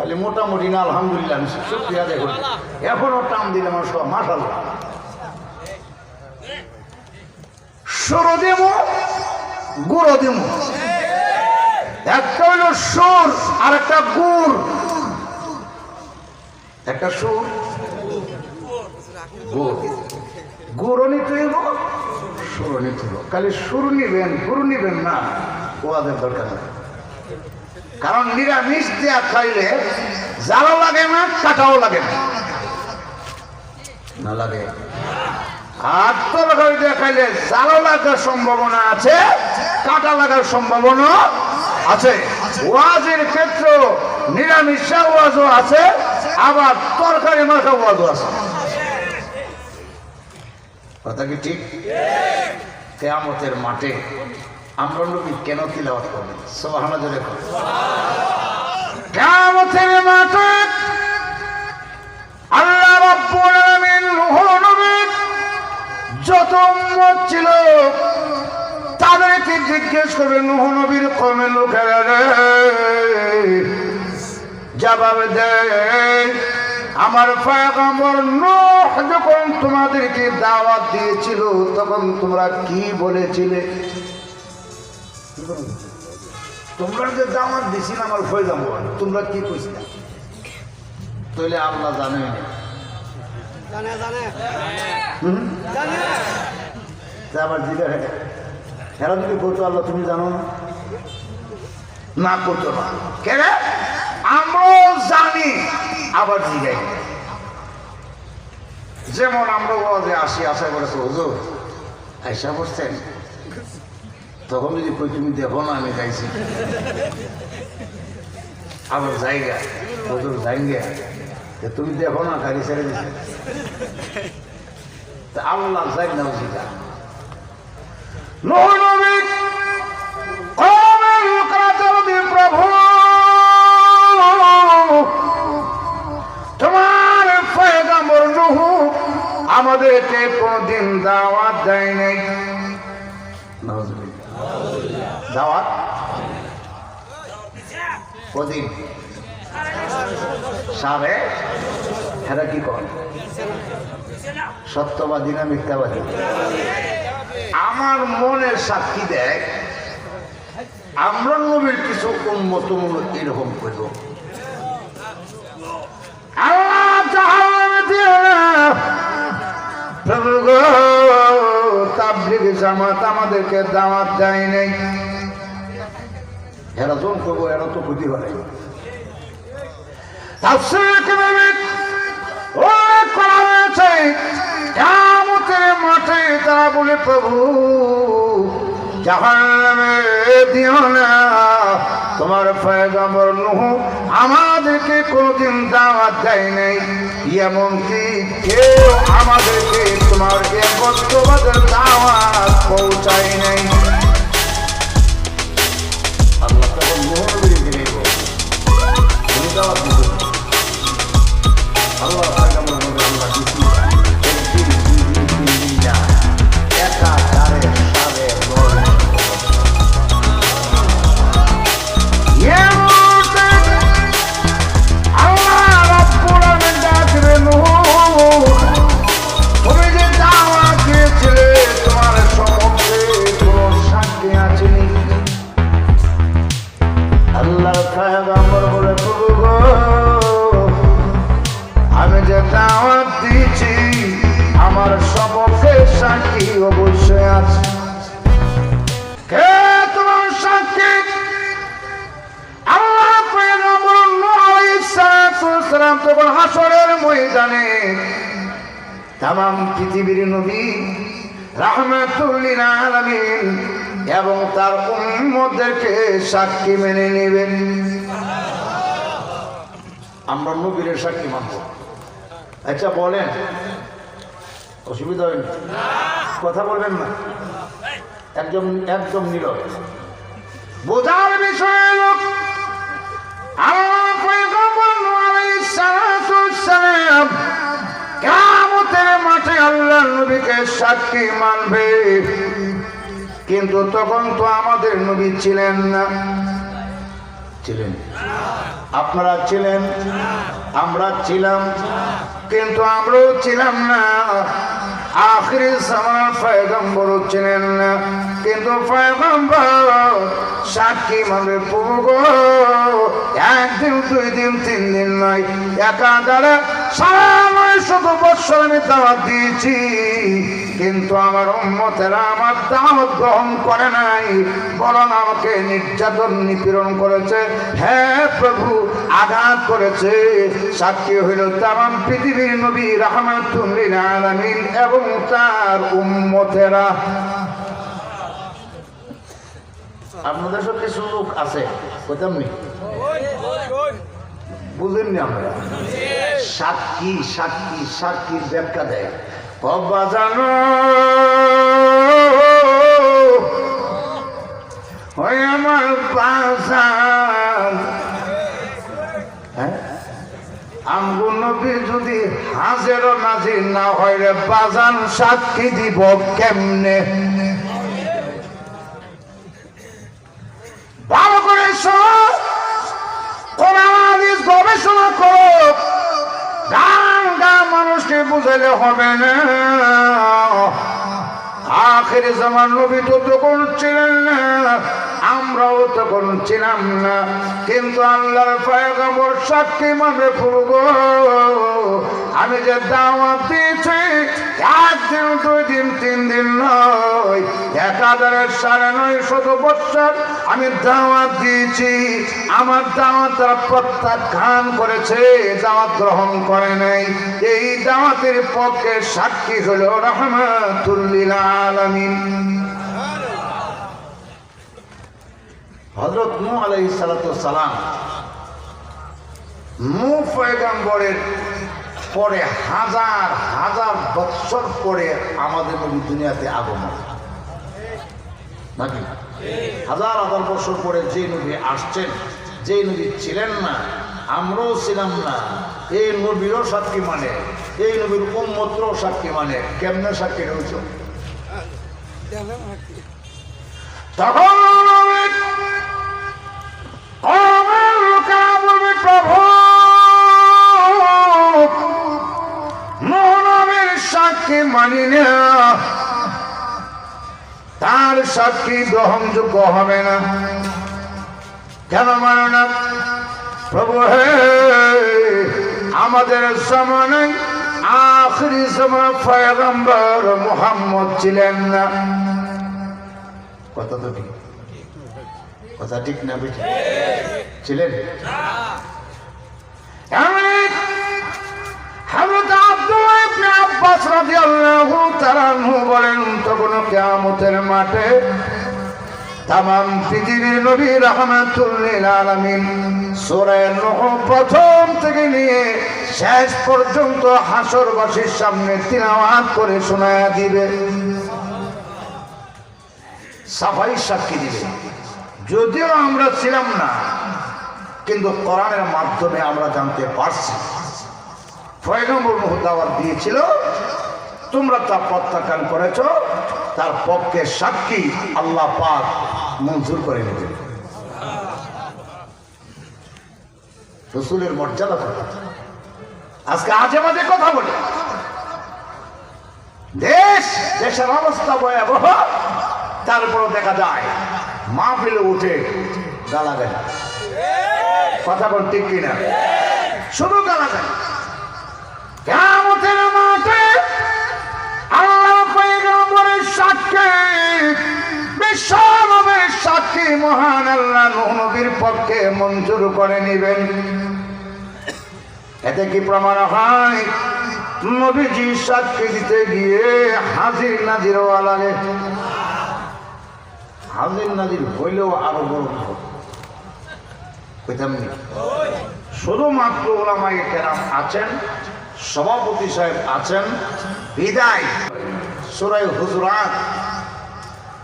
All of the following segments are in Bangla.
খালি মোটামুটি না, আলহামদুলিল্লাহ, আমি শুক্রিয়া দেখুন এখনও টান দিলে মানুষ মাসাল সরো দেবো গুঁড়ো দেবো একটা হলো সুর, আর একটা গুড়। একটা সুর, গুড়। নিতে সুরও নিতে খালি সুর নিবেন গুরু নিবেন না ওদের দরকার নেই। কারণ নিরামিষ দেয়া খাইলে জালও লাগে না, কাটাও লাগে না। না লাগে। আর তরকারি দিয়ে খাইলে জালও লাগার সম্ভাবনা আছে, কাটা লাগার সম্ভাবনা আছে। ওয়াজের ক্ষেত্র নিরামিষ ওয়াজও আছে, আবার তরকারি মাখা ওয়াজও আছে। কথা কি ঠিক? কেয়ামতের মাঠে আমরা কেন আল্লাহ যত ছিল, তাদেরকে জিজ্ঞেস করবে নূহ নবীর কমে লোকেরা রে, জবাব দেয় আমার পয়গম্বর নূহ যখন তোমাদেরকে দাওয়াত দিয়েছিল, তখন তোমরা কি বলেছিলে? তোমরা যে দাওয়াত দিছিল আমার পয়গম্বর তোমরা কি কইছিলে? তাহলে আল্লাহ জানে। আবার জিজ্ঞাসা হেরা যদি করতো আল্লাহ তুমি জানো? না না। করতো না কেন আমরাও জানি। আবার জিগাই যেমন আমরা ওয়াজে আসি আশা করে তো হুজুর। আইসা বসছেন তখন যদি কই, তুমি দেখো না, আমি গাইছি আবার জায়গা জাইঙ্গে যে তুমি দেখো না, গাড়ি ছেড়ে দিছে। তা আল্লাহ যাই না তোমার আমাদেরকে কোনদিন দাওয়াত দেয় নাই। দাওয়াত। কদিন সাড়ে হেরা কি কর? সত্যবাদী না মিথ্যাবাদী? আমার মনের সাক্ষী দেয় আমরা নবীর কিছু উন্মতমূলক এরকম করব। জামাত আমাদেরকে দাওয়াত দেয় নাই। এরা জন করব, এরা তো হয়েছে, কিয়ামতের মাঠে তারা বলে, প্রভু তোমার পয়গম্বর নূহ আমাদেরকে কোনোদিন দাওয়াত দেয় নাই। এমনকি কেউ আমাদেরকে তোমার একত্রবাদের দাওয়াত পৌঁছায় নাই। তুমি দাওয়াত দিতে পৃথিবীর নবী রাহমাতুল্লিল আলামিন, এবং তার উম্মতদেরকে সাক্ষী মেনে নেবেন। আমরা নবীর সাক্ষী মানব। আচ্ছা বলেন। অসুবিধা হয়নি কথা বলবেন না। একদম একদম নীরব। বোঝার বিষয় লোক আল্লাহ আল্লাহ নবীকে সাক্ষী মানবে। কিন্তু তখন তো আমাদের নবী ছিলেন না। ছিলেন? আপনারা ছিলেন? আমরা ছিলাম। কিন্তু আমরাও ছিলাম না। আখরি সময় পয়গম্বর ছিলেন না। কিন্তু পয়গম্বর সাক্ষী মানে প্রভু একদিন, দুই দিন, তিন দিন নয়। একাধারে সারা শত বৎসর আমি দাওয়াত দিয়েছি, কিন্তু আমার উম্মতেরা আমার দাওয়াত গ্রহণ করে নাই, বরং আমাকে নির্যাতন, নিপীড়ন করেছে। হ্যাঁ প্রভু, আঘাত করেছে। সাক্ষী হইল তাম পৃথিবীর নবী রহমাতুল্লিল আলামিন এবং তার উম্মতেরা। আপনাদের সব কিছু লোক আছে কোথাও নেই বুঝেননি আমরা? সাক্ষী সাক্ষী, সাক্ষীর ব্যাখ্যা দেয়। হ্যাঁ? যদি হাজের নাজির না হয় রে, বাজান সাক্ষী দিব কেমনে? ভালো করে শোনো। বুঝাইলে হবে না। আখের জামান নবী তো তখন ছিলেন না, আমরাও তখন ছিলাম না। কিন্তু আল্লাহর পয়গম্বর সাক্ষী মানে ফুলব আমি যে দাওয়াত দিয়েছি দুই দিন, তিন দিন নয়। সাড়ে নয় আমি দাওয়াত দিয়েছি। আমার দাওয়াত প্রত্যাখ্যান করেছে, দাওয়াত গ্রহণ করে নাই। এই দাওয়াতের পক্ষে সাক্ষী হলো রহমাতুল্লিল আলামিন। হজরত সালাতু সালাম পরে হাজার হাজার বৎসর পরে আমাদের নবী দুনিয়াতে আগমন নাকি? হাজার হাজার বছর পরে যে নবী আসছেন যে নবী ছিলেন না আমরাও ছিলাম না এই নবীরও সাক্ষী মানে এই নবীর উম্মতরও সাক্ষী মানে কেমনে সাক্ষী রয়েছে? তখন সাক্ষী গ্রহণযোগ্য হবে না। কেন মানে না? প্রভু, হে, আমাদের সময় আখরি সময় ফয়গম্বর মোহাম্মদ ছিলেন না। কথা তো ঠিক। কথা ঠিক না বেঠিক ছিলেন? আব্বাস রাদিয়াল্লাহু তাআলা আনহু বলেন তখন কিয়ামতের মাঠে তামাম পৃথিবীর নবী রহমাতুল্লিল আলামিন সূরা প্রথম থেকে নিয়ে শেষ পর্যন্ত হাসরবাসীর সামনে তিলাওয়াত করে শোনায়া দিবে। সাফাই সাক্ষী দিবে। যদিও আমরা ছিলাম না, কিন্তু কোরআনের মাধ্যমে আমরা জানতে পারছি। পয়গম্বর দাওয়াত দিয়েছিল, তোমরা তা প্রত্যাখ্যান করেছ, তার পক্ষে সাক্ষী আল্লাহ পাক মঞ্জুর করে রসুলের মর্যাদা কথা আজকে আজে বাজে কথা বলে। দেশ, দেশের অবস্থা ভয়াবহ, তারপরও দেখা যায়, মাহফিলে উঠে গালা দেয় কথা বল ঠিক কিনা? শুধু মহান আল্লাহ নবীর পক্ষে মঞ্জুর করে নেবেন। এতে কি প্রমাণ হয়? নবীজি সাক্ষী দিতে গিয়ে হাজির নাজির লাগে হাজির নাজির হইলেও আরও বড় শুধুমাত্র ওলামাই কেরাম আছেন, সভাপতি সাহেব আছেন, বিদায়। সুরাই হুজরাত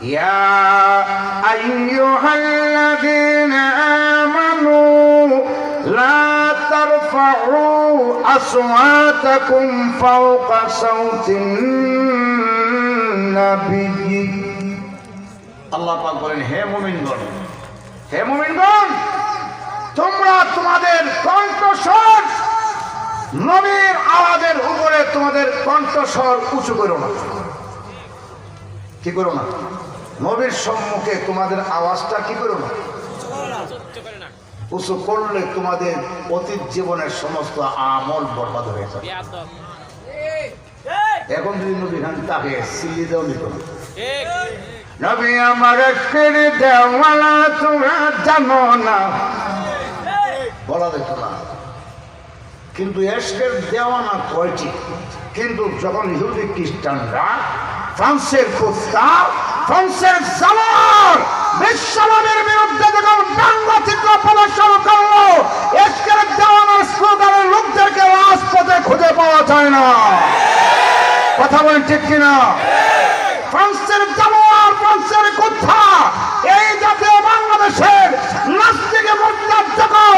يا أيها الذين آمنوا لا ترفعوا أصواتكم فوق صوت النبي আল্লাহ পাক বলেন হে মুমিনগণ হে মুমিনগণ তোমাদের কণ্ঠস্বর নবীর আওয়াজের উপরে তোমাদের কণ্ঠস্বর উঁচু করো না কি করো না নবীর সম্মুখে তোমাদের আওয়াজটা কি করো না? উঁচু করলে তোমাদের অতীত জীবনের সমস্ত আমল বরবাদ হয়ে যাবে। এখন যদি নবী খান তাকে সিলি দেও নিত নবী আমার কেড়ে দেওয়ালা তোমরা জানো না। বলা যেত না। কিন্তু এসকের দেওয়ানা কয়টি? কিন্তু যখন ইহুদি খ্রিস্টানরা ফ্রান্সের কুস্তা ফ্রান্সের জামার বিশ্বমানের বিরুদ্ধে যখন বাংলা ব্যঙ্গচিত্র প্রদর্শন করল, এসকের দেওয়ানার স্লোগানের লোকদেরকে রাজপথে খুঁজে পাওয়া যায় না। কথা বলেন ঠিক কিনা? ফ্রান্সের জানোয়ার ফ্রান্সের কোথা এই জাতীয় বাংলাদেশের নাস্তিকে মোর্চার যখন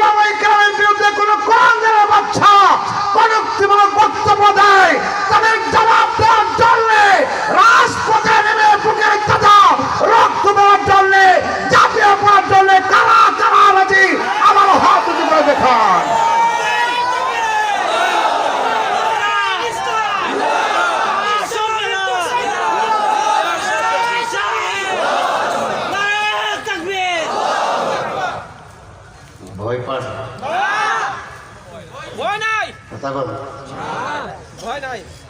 কোন হকানি ওলামাই বিরুদ্ধে কোন কোরআনের বাচ্চা প্রযুক্তিমূলক বক্তব্য দেয়, তাদের জবাব দেওয়ার জন্য রাজপথে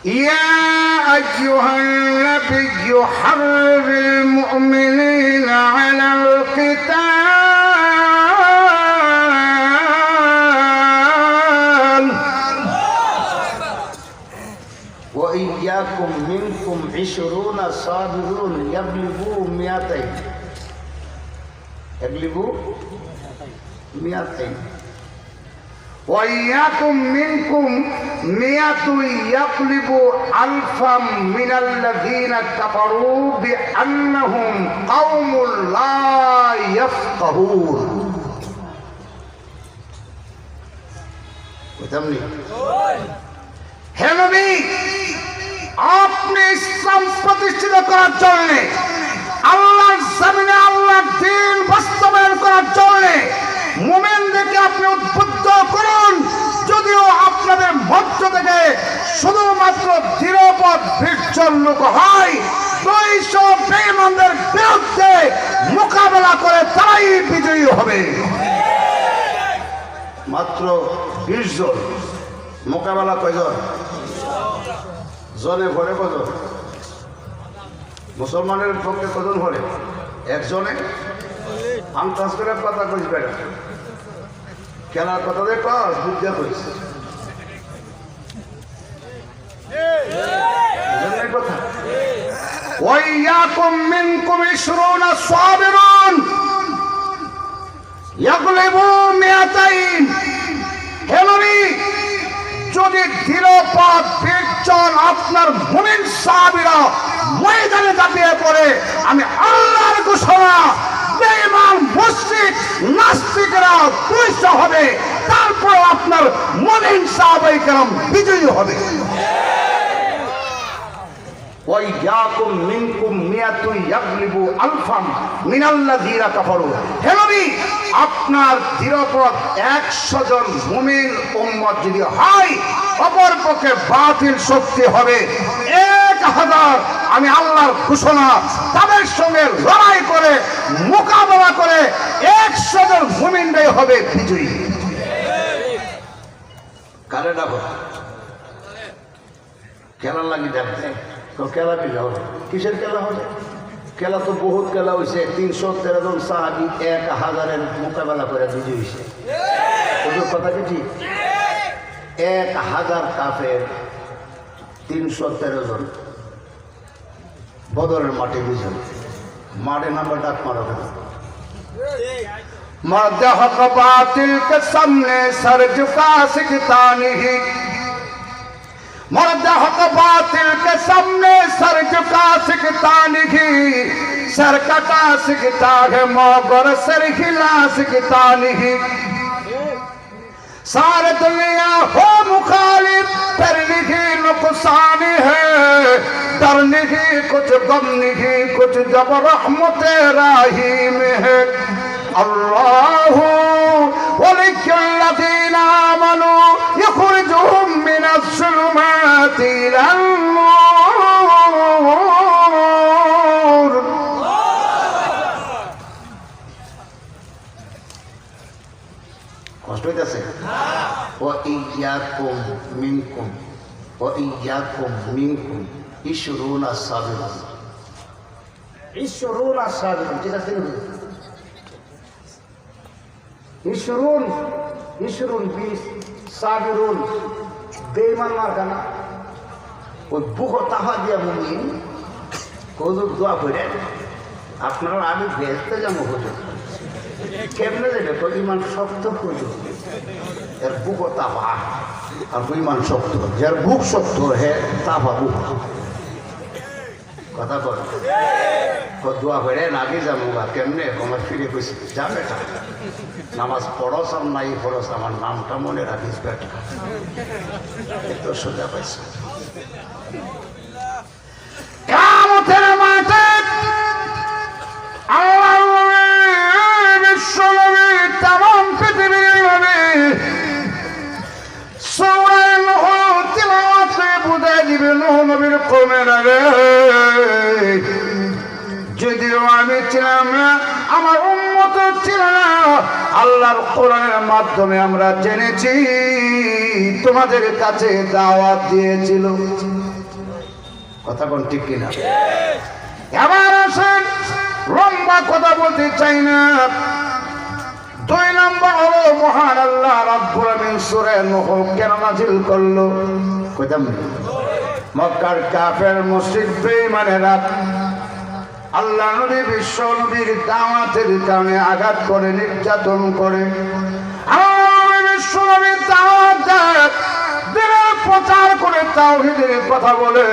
يا أيها النبي حرر المؤمنين على القتال. وإياكم منكم عشرون صابرون يغلبوا مئتين. يغلبوا مئتين. আপনি? ইসলাম প্রতিষ্ঠিত করার জন্য আল্লাহ আল্লাহ দিন বাস্তবায়ন করার জন্য মুমিন মোমেনদেরকে আপনি উদ্বুদ্ধ করুন। যদিও আপনাদের মধ্য থেকে শুধুমাত্র দৃঢ়পদ বীর্যর লোক হয় বিরুদ্ধে মোকাবেলা করে তারাই বিজয়ী হবে। মাত্র বিশ জন। মোকাবেলা কয়জন? জনে ভরে কজন? মুসলমানের পক্ষে কজন ভরে? একজনে? আন্তাজ করে কথা কইবে না খেলার কথা ইয়াগলিবু মিয়াতাইন। হে নবী, যদি আপনার মুমিন সাহাবীরা ময়দানে দাপিয়ে পড়ে, আমি আল্লাহর ঘোষণা নাস্তিকরা হবে, তারপর আপনার মুমিন সাহাবাই কেরাম বিজয়ী হবে। ওয়াইয়াকুম মিনকুম মিয়াতুন ইয়াগলিবু আলফাম মিনাল্লাযীনা কাফারু। হে নবী, আপনার দৃঢ়পদ 100 জন মুমিন যদি হয় বাতিল শক্তি হবে। এক হাজার, আমি আল্লাহর ঘোষণা তাদের সঙ্গে লড়াই করে, মোকাবেলা করে একশো জন মুমিনরাই হবে বিজয়ী। লাগি তো খেলা কিসের খেলা হবে? খেলা তো বহুত খেলা হয়েছে তিনশো তেরো জন সাহাবি এক হাজারের মোকাবেলা করে বিজয়ী হয়েছে ওদের কথা কি ঠিক? এক হাজার কাফের তিনশো তেরো জন। বদরের মাঠে বিজয় মাঠে নাম্বার ডাক মারো কেন मर्द हक बातिल के सामने सर झुका सिखता नहीं मर्द हक बातिल के सामने सर झुका सिखता नहीं सर कटा सिखता है मगर सर हिला सिखता नहीं سارے دنیا ہو مخالف ڈرنے کی نقصان ہے ڈرنے کی کچھ غم نہیں کچھ جب رحمت راہی میں ہے اللہ ولي الذين آمنوا يخرجهم من الظلمات إلى ইয়াকুম মিনকুম ইশরুন আসাবিরুন ইশরুন আসাবিরুন ঠিক আছে ইশরুন ইশরুন বিশ সাবিরুন বেঈমান মার্কা না ওই বুক তাহা দিয়া মুমিন কৌতুক দোয়া করে, আপনারা আমি বেসতে যাব হুজুর কেমনে দেবে? পরিমাণ শক্ত হুজুর এর বুকও তাপা আর ইমান শক্ত। যার বুক শক্ত, হে তা ভাবু কথা বল দোয়া করে, নাগে যাব বা কেমনে? আমার ফিরে গেছি যা বেটা, নামাজ পড়স আর নাই পড়স, আমার নামটা মনে রাখিস বেটা। এত সোজা পাইছ। নহ নবীর কমের আগে। যদিও আমি ছিলাম আমার উন্মত ছিল না, আল্লাহর কোরআনের মাধ্যমে আমরা জেনেছি, তোমাদের কাছে দাওয়াত দিয়েছিল। কথা কোন ঠিক কিনা? এবার আসেন, লম্বা কথা বলতে চাই না। দুই নম্বর হলো, মহান আল্লাহ রাব্বুল আমিন সূরা নূহ কেন নাযিল করল? কইতাম? মক্কার কাফের মুশরিক বেইমানেরা আল্লাহ নবী বিশ্ব নবীর দাওয়াতের কারণে আঘাত করে, নির্যাতন করে। আল্লাহ নবী বিশ্ব নবীর দাওয়াত প্রচার তাওহীদের কথা বলে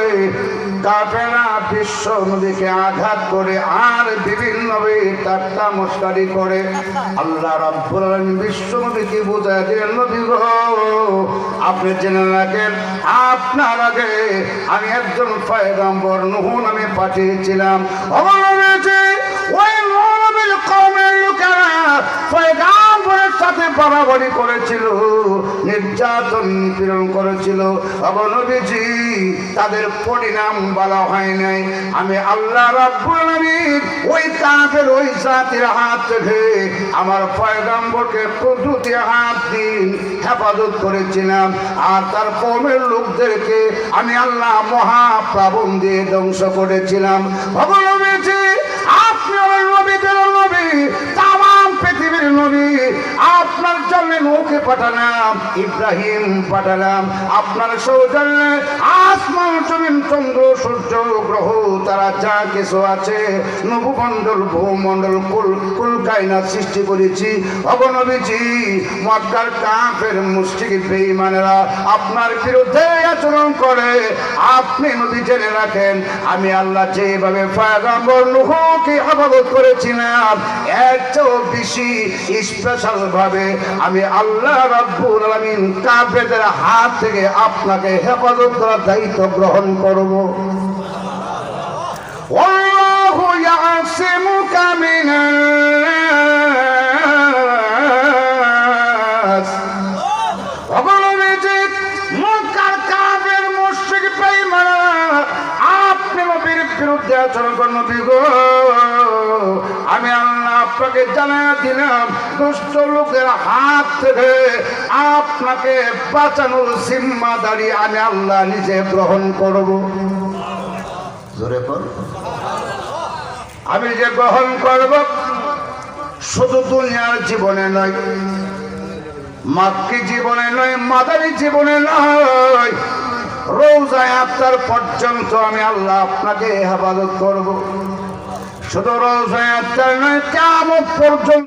কাফেরা বিশ্ব নদীকে আঘাত করে আর বিভিন্ন মস্কারি করে। আল্লাহ রাব্বুল আলামিন বিশ্ব নবীকে বোঝায় দিলেন আপনি জেনে রাখেন, আপনার আগে আমি একজন পয়গম্বর নুহ নামে পাঠিয়েছিলাম। ওই পয়গম্বরের সাথে বাড়াবাড়ি করেছিল, নির্যাতন নিপীড়ন করেছিল। অবনবীজি তাদের পরিণাম বলা হয় নাই। আমি আল্লাহ রাব্বুল ওই কাফের, ওই জাতির হাত থেকে আমার পয়গম্বরকে পদ্ধতি হাত দিন হেফাজত করেছিলাম। আর তার কমের লোকদেরকে আমি আল্লাহ মহাপ্লাবন দিয়ে ধ্বংস করেছিলাম। ভগবানজি আপনি আমার নবীদের নবী নবী, আপনার জন্য নৌকে পাঠালাম, ইব্রাহিম পাঠালাম, আপনার সৌজন্যে আসমান, জমিন, চন্দ্র, সূর্য, গ্রহ, তারা যা কিছু আছে নবমণ্ডল ভূমণ্ডল, কুল কুল কায়নাত সৃষ্টি করেছি। অগনবীজি মক্কার কাফের, মুশরিক, বেঈমানেরা আপনার বিরুদ্ধে আচরণ করে। আপনি নবী জেনে রাখেন, আমি আল্লাহ যেভাবে পয়গম্বর নুহকে আবাদত করেছিলাম এর চেয়েও বেশি স্পেশাল ভাবে আমি আল্লাহ রাব্বুল আলামিন কাফেরদের হাত থেকে আপনাকে হেফাজত করার দায়িত্ব গ্রহণ করব والله يعصمك من বিরুদ্ধে আচরণ আমি আল্লাহ আপনাকে জানা দিলাম, দুষ্ট লোকের হাত থেকে আপনাকে বাঁচানোর জিম্মাদারি আমি আল্লাহ নিজে গ্রহণ করব। জোরে কর আমি যে গ্রহণ করব শুধু দুনিয়ার জীবনে নয় মাক্কি জীবনে নয়, মাদারি জীবনে নয় রোজায় আপনার পর্যন্ত আমি আল্লাহ আপনাকে হেফাজত করব। শুধু রোজায় আপনার নয় কেমন পর্যন্ত